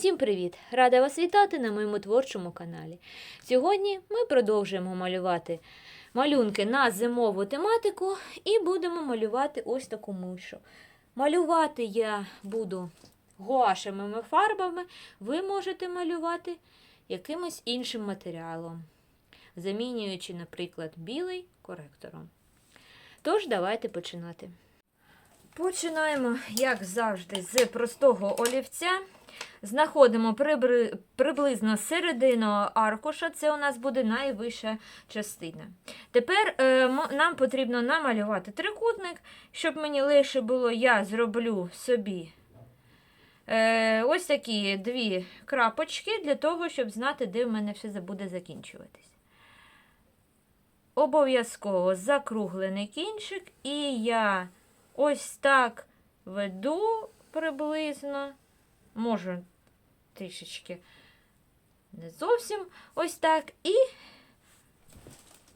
Усім привіт! Рада вас вітати на моєму творчому каналі. Сьогодні ми продовжуємо малювати малюнки на зимову тематику і будемо малювати ось таку мишу. Малювати я буду гуашевими фарбами, ви можете малювати якимось іншим матеріалом, замінюючи, наприклад, білий коректором. Тож, давайте починати. Починаємо, як завжди, з простого олівця. Знаходимо прибри- приблизно середину аркуша, це у нас буде найвища частина. Тепер е, нам потрібно намалювати трикутник. Щоб мені легше було, я зроблю собі е, ось такі дві крапочки для того, щоб знати, де в мене все буде закінчуватись. Обов'язково закруглений кінчик, і я ось так веду приблизно. Можу трішечки не зовсім ось так. І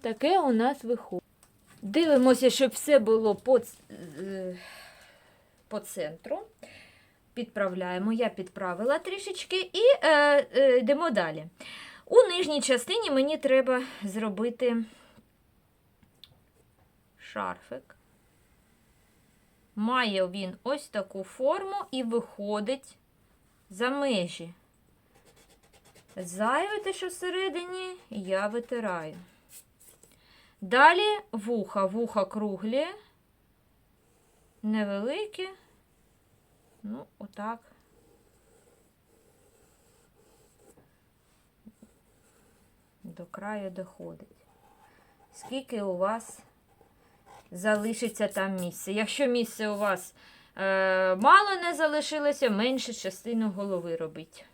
таке у нас виходить. Дивимося, щоб все було по, е, по центру. Підправляємо. Я підправила трішечки і е, е, йдемо далі. У нижній частині мені треба зробити шарфик. Має він ось таку форму і виходить за межі. Зайве те, що всередині, я витираю. Далі вуха. Вуха круглі, невеликі. Ну, отак. До краю доходить. Скільки у вас залишиться там місце? Якщо місце у вас мало не залишилося, менше частину голови робіть.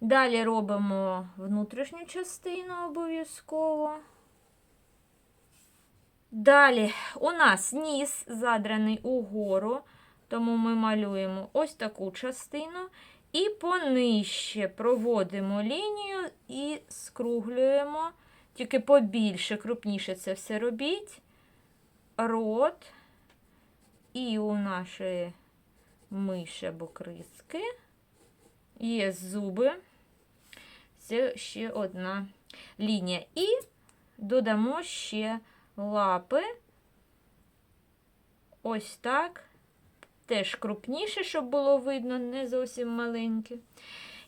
Далі робимо внутрішню частину обов'язково. Далі у нас ніс задраний угору, тому ми малюємо ось таку частину. І понижче проводимо лінію і скруглюємо, тільки побільше, крупніше це все робіть. Рот. І у нашої миші або криски є зуби. Це ще одна лінія. І додамо ще лапи. Ось так. Теж крупніше, щоб було видно, не зовсім маленьке.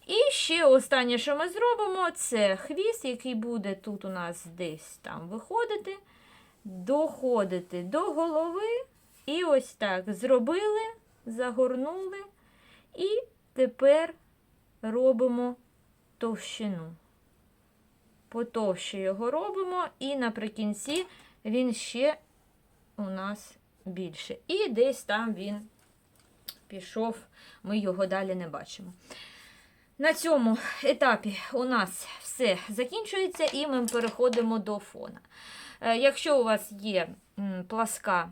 І ще останнє, що ми зробимо, це хвіст, який буде тут у нас десь там виходити, доходити до голови. І ось так зробили, загорнули. І тепер робимо товщину. Потовще його робимо, і наприкінці він ще у нас більше. І десь там він пішов, ми його далі не бачимо. На цьому етапі у нас все закінчується, і ми переходимо до фона. Е, Якщо у вас є пласка,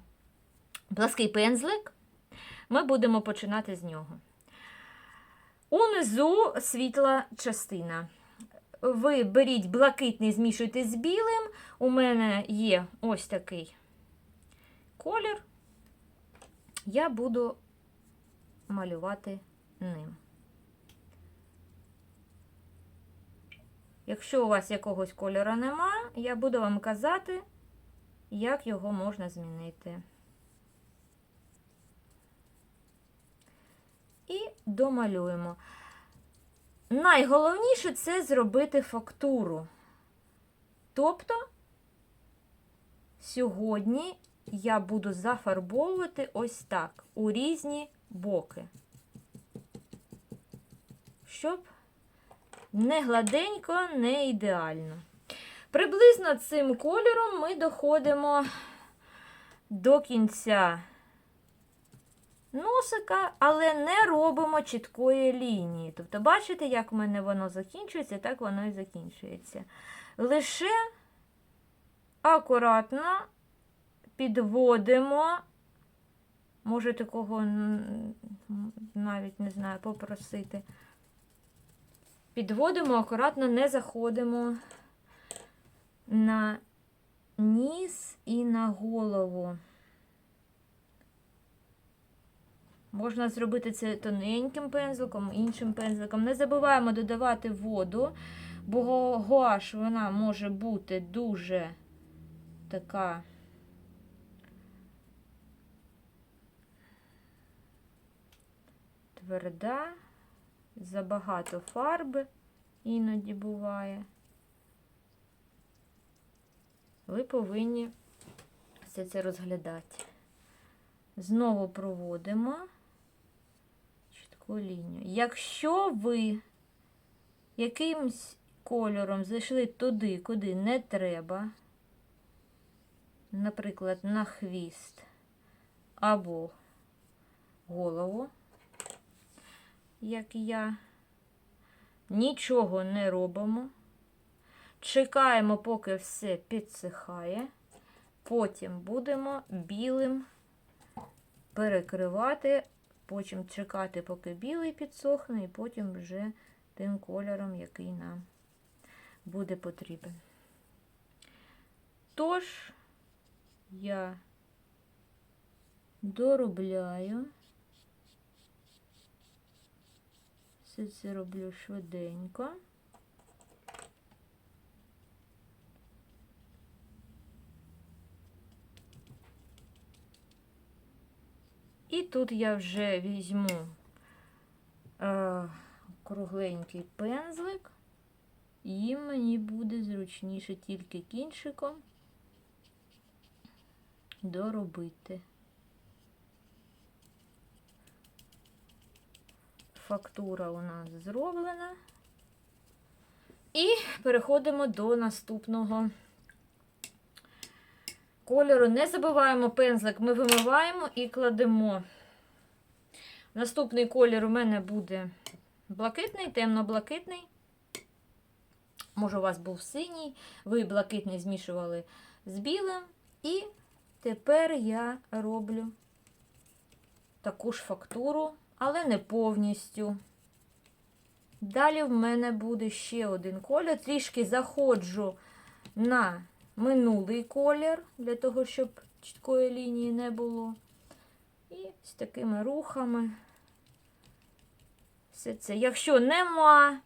плаский пензлик, ми будемо починати з нього. Унизу світла частина. Ви беріть блакитний, змішуйте з білим. У мене є ось такий колір. Я буду малювати ним. Якщо у вас якогось кольору нема, я буду вам казати, як його можна змінити. І домалюємо. Найголовніше це зробити фактуру. Тобто, сьогодні я буду зафарбовувати ось так у різні боки, щоб не гладенько, не ідеально. Приблизно цим кольором ми доходимо до кінця носика, але не робимо чіткої лінії. Тобто, бачите, як в мене воно закінчується, так воно і закінчується. Лише акуратно підводимо, може такого навіть не знаю, попросити. Підводимо, акуратно не заходимо на ніс і на голову. Можна зробити це тоненьким пензликом, іншим пензликом. Не забуваємо додавати воду, бо гуаш вона може бути дуже така. Тверда, забагато фарби іноді буває. Ви повинні все це розглядати. Знову проводимо чітку лінію. Якщо ви якимсь кольором зайшли туди, куди не треба, наприклад, на хвіст або голову, як я, нічого не робимо. Чекаємо, поки все підсихає. Потім будемо білим перекривати, потім чекати, поки білий підсохне, і потім вже тим кольором, який нам буде потрібен. Тож, я доробляю. Все це роблю швиденько. І тут я вже візьму е, кругленький пензлик, і мені буде зручніше тільки кінчиком доробити. Фактура у нас зроблена. І переходимо до наступного кольору. Не забуваємо пензлик, ми вимиваємо і кладемо. Наступний колір у мене буде блакитний, темно-блакитний. Може, у вас був синій, ви блакитний змішували з білим. І тепер я роблю таку ж фактуру, але не повністю. Далі в мене буде ще один колір. Трішки заходжу на минулий колір, для того, щоб чіткої лінії не було. І з такими рухами. Все це. Якщо нема,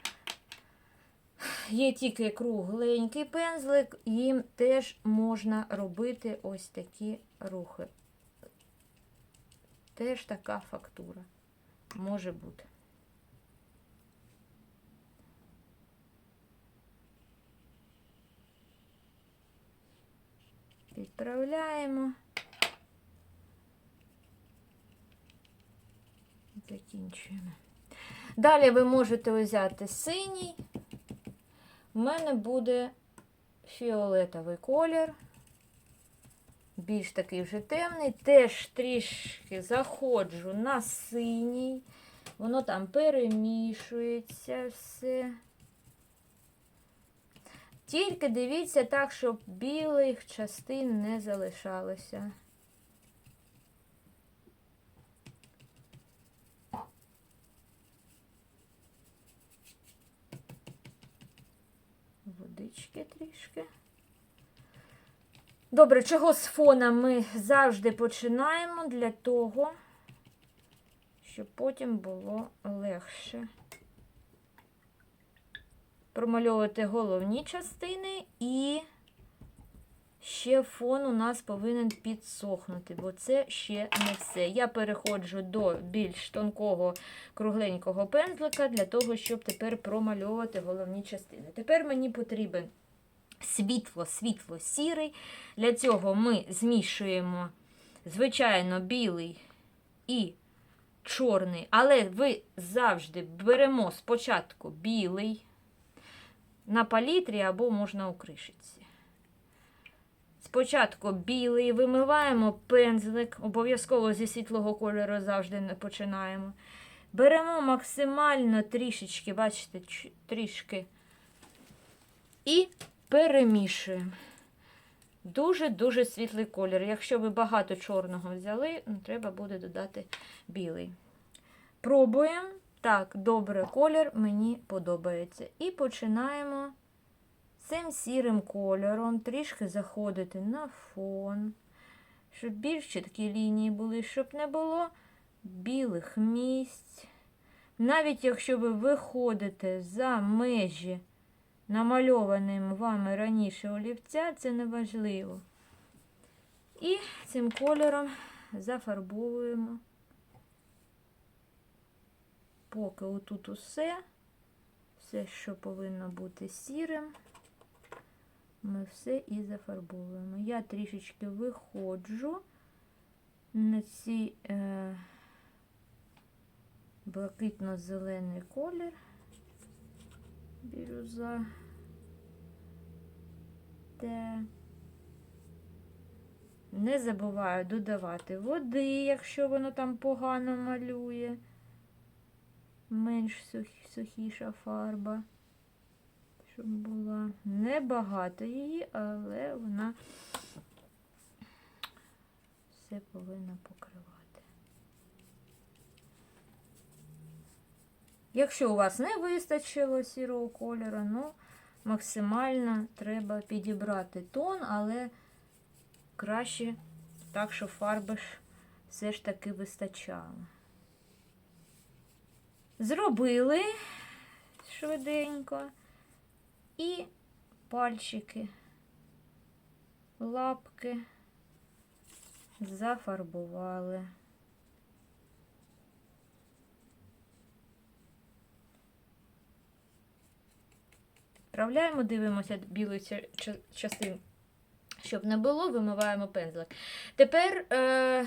є тільки кругленький пензлик, їм теж можна робити ось такі рухи. Теж така фактура може бути. Відправляємо. Закінчуємо. Далі ви можете взяти синій. У мене буде фіолетовий колір. Більш такий вже темний. Теж трішки заходжу на синій. Воно там перемішується все. Тільки дивіться так, щоб білих частин не залишалося. Водички трішки. Добре, чого з фона ми завжди починаємо для того, щоб потім було легше промальовувати головні частини і ще фон у нас повинен підсохнути, бо це ще не все. Я переходжу до більш тонкого кругленького пензлика для того, щоб тепер промальовувати головні частини. Тепер мені потрібен світло-світло сірий. Для цього ми змішуємо, звичайно, білий і чорний, але ви завжди беремо спочатку білий на палітрі або можна у кришиці. Спочатку білий, вимиваємо пензлик, обов'язково зі світлого кольору завжди не починаємо. Беремо максимально трішечки, бачите, трішки і перемішуємо. Дуже-дуже світлий колір. Якщо ви багато чорного взяли, треба буде додати білий. Пробуємо. Так, добре, колір мені подобається. І починаємо цим сірим кольором трішки заходити на фон, щоб більш чіткі лінії були, щоб не було білих місць. Навіть якщо ви виходите за межі намальованим вами раніше олівця, це не важливо. І цим кольором зафарбовуємо, поки отут усе, все, що повинно бути сірим, ми все і зафарбовуємо. Я трішечки виходжу на ці е, блакитно-зелений колір, бірюза. Те. Не забуваю додавати води, якщо воно там погано малює. Менш сухі- сухіша фарба, щоб була. Небагато її, але вона все повинна покривати. Якщо у вас не вистачило сірого кольору, ну максимально треба підібрати тон, але краще так, щоб фарби ж все ж таки вистачало. Зробили швиденько і пальчики, лапки зафарбували. Відправляємо, дивимося білу ця- частину, щоб не було, вимиваємо пензлик. Тепер е,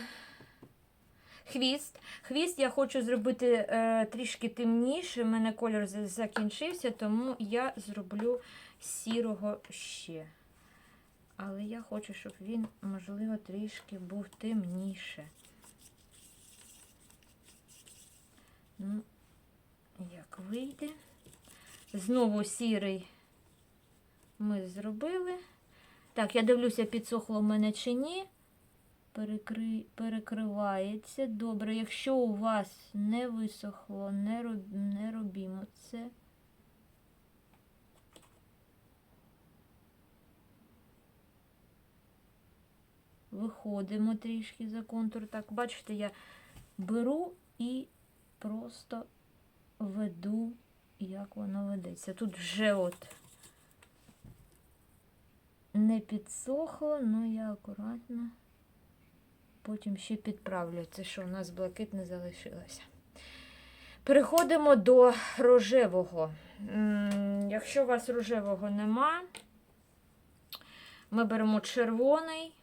хвіст. Хвіст я хочу зробити е, трішки темніше. У мене кольор закінчився, тому я зроблю сірого ще. Але я хочу, щоб він, можливо, трішки був темніше. Ну, як вийде. Знову сірий ми зробили. Так, я дивлюся, підсохло в мене чи ні. Перекри... Перекривається. Добре, якщо у вас не висохло, не, роб... не робімо це. Виходимо трішки за контур. Так, бачите, я беру і просто веду, як воно ведеться. Тут вже от не підсохло, але я акуратно потім ще підправлю. Це що у нас блакитне залишилося. Переходимо до рожевого. Якщо у вас рожевого нема, ми беремо червоний,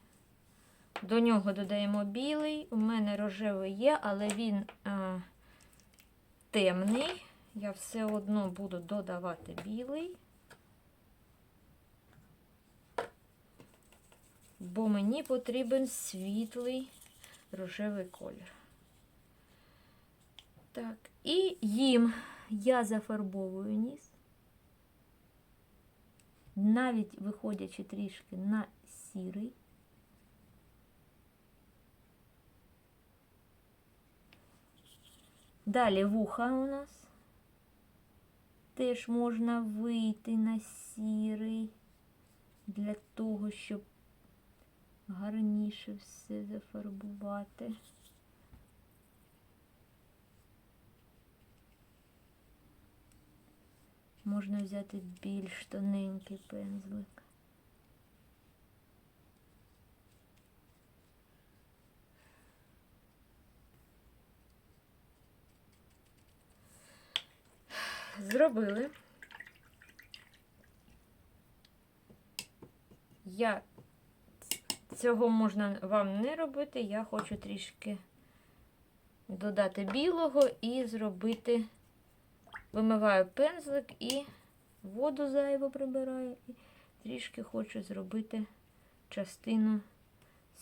до нього додаємо білий. У мене рожевий є, але він е, темний. Я все одно буду додавати білий. Бо мені потрібен світлий рожевий колір. Так, і їм я зафарбовую ніс, навіть виходячи трішки на сірий. Далі вуха у нас. Теж можна вийти на сірий для того, щоб гарніше все зафарбувати. Можна взяти більш тоненький пензлик. Зробили. Я цього можна вам не робити. Я хочу трішки додати білого і зробити, вимиваю пензлик і воду зайву прибираю, і трішки хочу зробити частину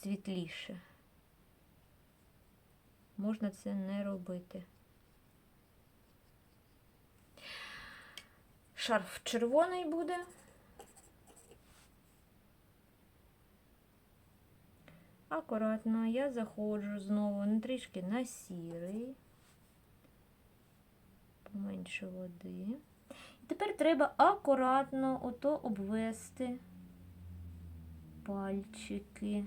світліше. Можна це не робити. Шарф червоний буде. Акуратно я заходжу знову трішки на сірий, поменше води. І тепер треба акуратно ото обвести пальчики.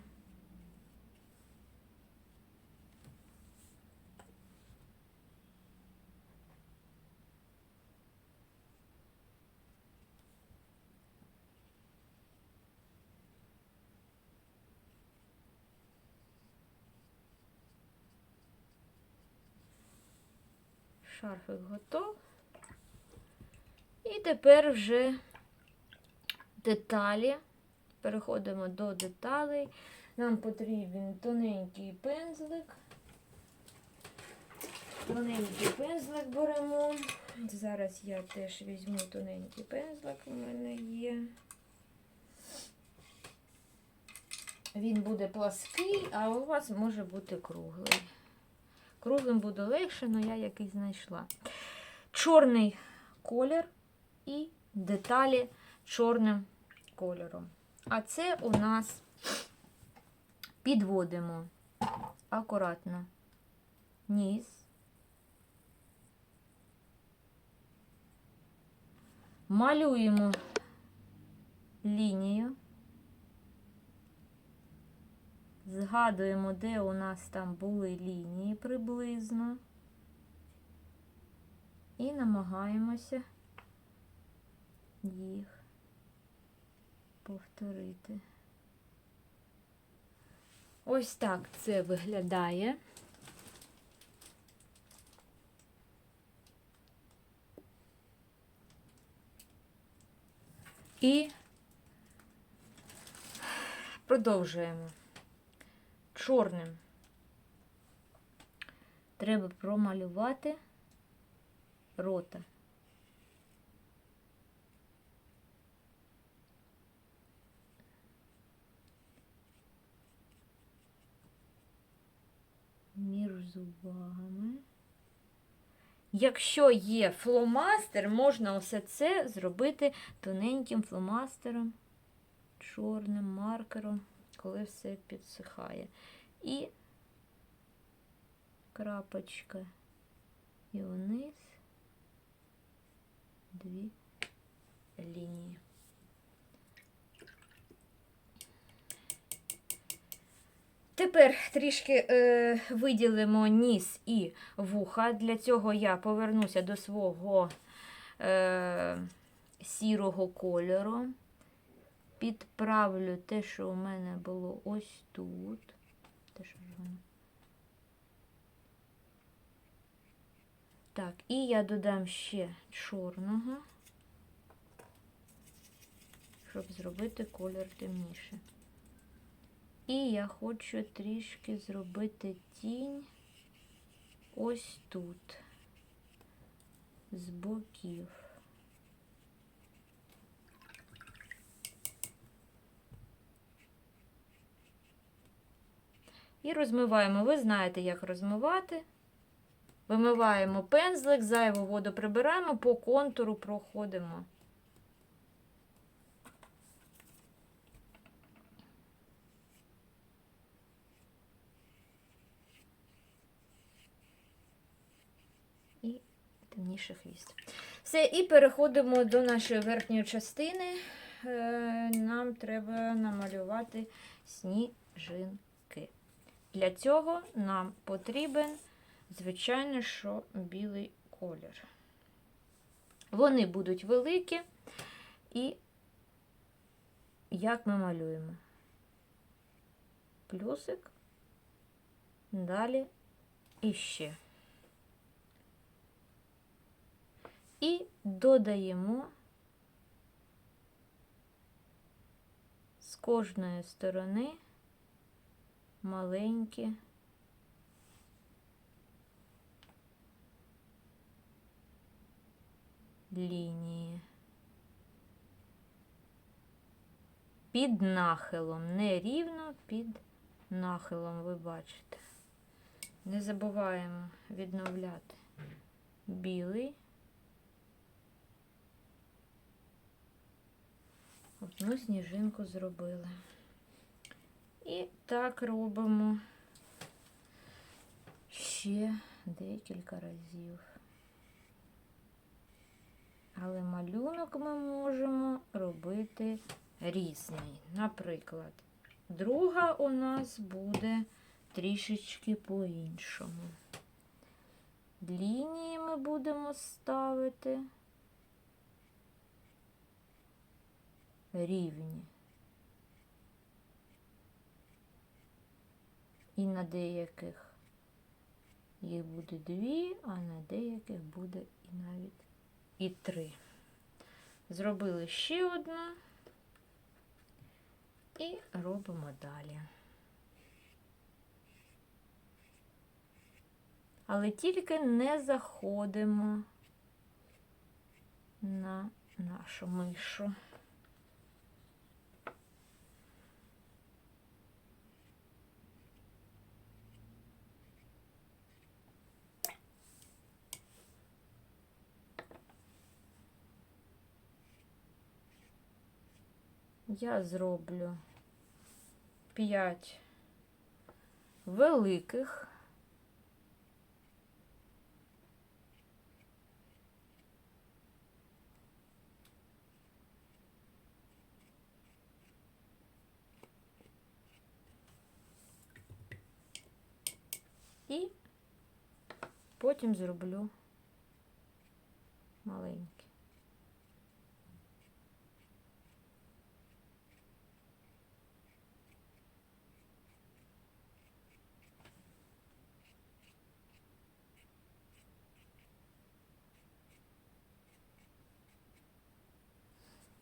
Шарфик готов. І тепер вже деталі. Переходимо до деталей. Нам потрібен тоненький пензлик. Тоненький пензлик беремо. Зараз я теж візьму тоненький пензлик, у мене є. Він буде плаский, а у вас може бути круглий. Круглим буде легше, але я якийсь знайшла. Чорний колір і деталі чорним кольором. А це у нас підводимо акуратно низ. Малюємо лінію. Згадуємо, де у нас там були лінії приблизно. І намагаємося їх повторити. Ось так це виглядає. І продовжуємо. Чорним треба промалювати рота. Між зубами. Якщо є фломастер, можна усе це зробити тоненьким фломастером, чорним маркером, коли все підсихає. І крапочка і вниз дві лінії. Тепер трішки е, виділимо ніс і вуха. Для цього я повернуся до свого е, сірого кольору. Підправлю те, що у мене було ось тут. Те, що ж воно. Так, і я додам ще чорного, щоб зробити колір темніше. І я хочу трішки зробити тінь ось тут, з боків. І розмиваємо. Ви знаєте, як розмивати. Вимиваємо пензлик, зайву воду прибираємо, по контуру проходимо. І темніший хвіст. Все, і переходимо до нашої верхньої частини. Е, Нам треба намалювати сніжинки. Для цього нам потрібен, звичайно, що білий колір. Вони будуть великі, і як ми малюємо? Плюсик, далі іще. І додаємо з кожної сторони маленькі лінії. Під нахилом, не рівно під нахилом, ви бачите. Не забуваємо відновляти білий. Одну сніжинку зробили. І так робимо ще декілька разів. Але малюнок ми можемо робити різний. Наприклад, друга у нас буде трішечки по-іншому. Лінії ми будемо ставити рівні. І на деяких Їх буде дві, а на деяких буде і навіть і три. Зробили ще одну і робимо далі. Але тільки не заходимо на нашу мишу. Я зроблю 5 великих. І потім зроблю маленькі.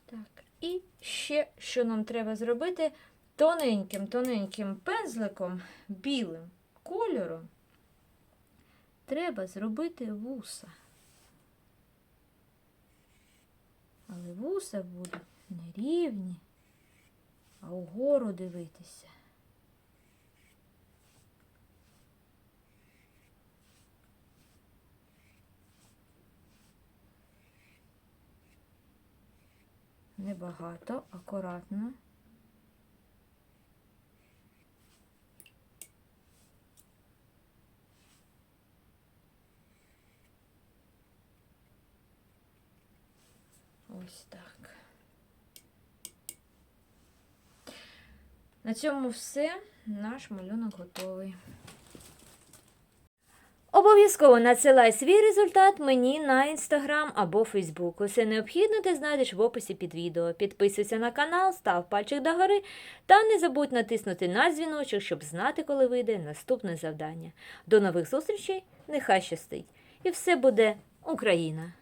Так, і ще що нам треба зробити тоненьким, тоненьким пензликом, білим кольором, треба зробити вуса. Але вуса будуть не рівні, а угору дивитися. Небагато, акуратно. Ось так. На цьому все. Наш малюнок готовий. Обов'язково надсилай свій результат мені на інстаграм або Фейсбук. Усе необхідне ти знайдеш в описі під відео. Підписуйся на канал, став пальчик догори та не забудь натиснути на дзвіночок, щоб знати, коли вийде наступне завдання. До нових зустрічей, нехай щастить! І все буде Україна!